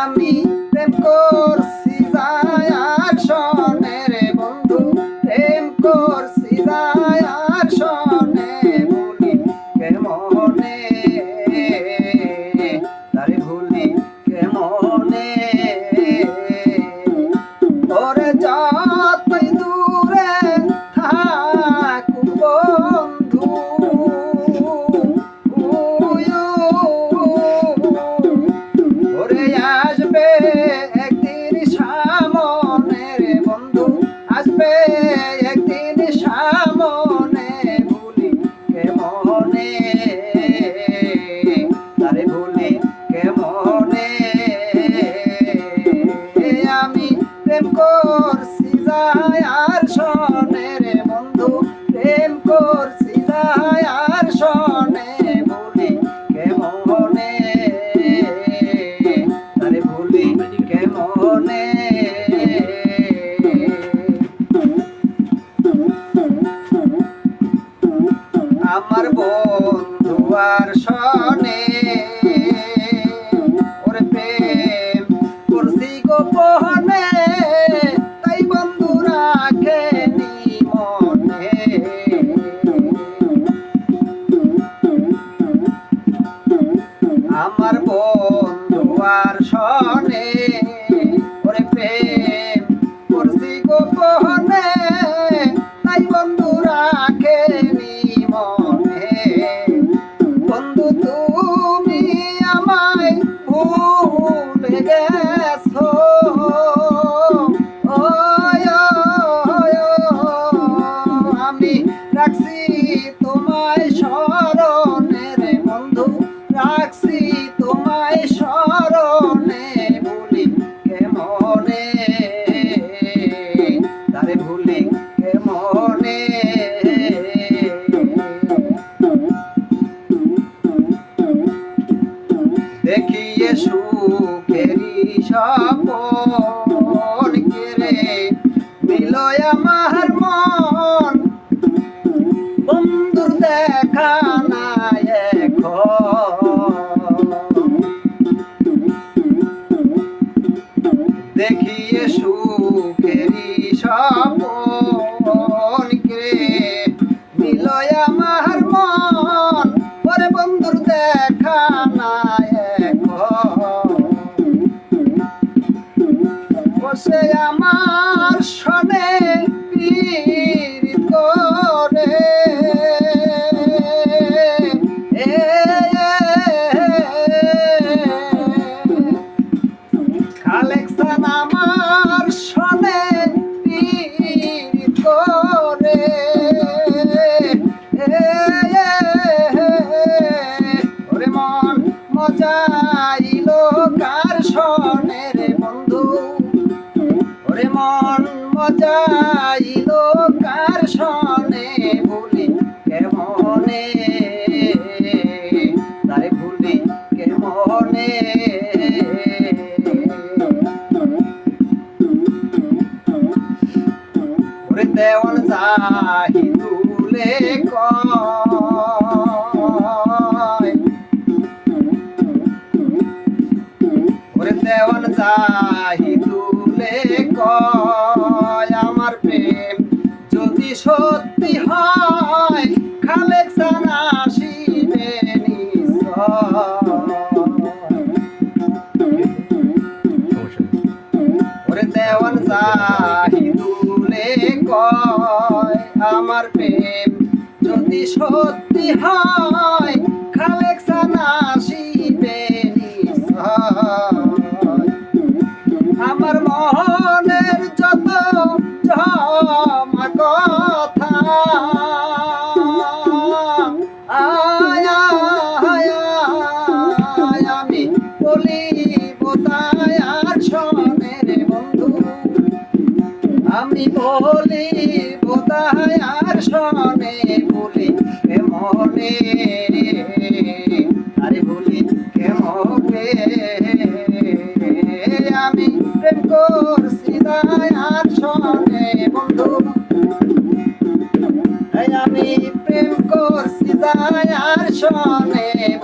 আমি প্রেম করছি আমার বন্ধু আর ওয় আমি রাখছি তোমায় স্মরণে বন্ধু, রাখছি তোমায় স্মরণে ভুলি কেমনে তারে ভুলি কেমনে দেখিয়ে সুখেরি সপন কেরে মিলয় আমার মন। বন্ধুর দেখা নাই দেখিয়ে সুখেরি সপন কেরে মিলয় আমার মন। পরে বন্ধুর দেখা আমার পীর করে। কালেকশন আমার পীর করে। ওরে মন মজাইল কার শনে দেওয়ান জাহিদুলে ওরে দেওয়ান জাহিদুলে কয় আমার প্রেম যদি সত্যি হয় খালেক সানা আসিবে ওরে দেওয়ান জাহিদুলে কয় আমার প্রেম যদি সত্যি হয়। আমি বলি বোতায় আর শোনে বলি কেমনে আরে বলি কেমনে আমি প্রেম করছি, তাই আর শোনে বন্ধু। আমি প্রেম করছি দয়ার শোনে ভুলি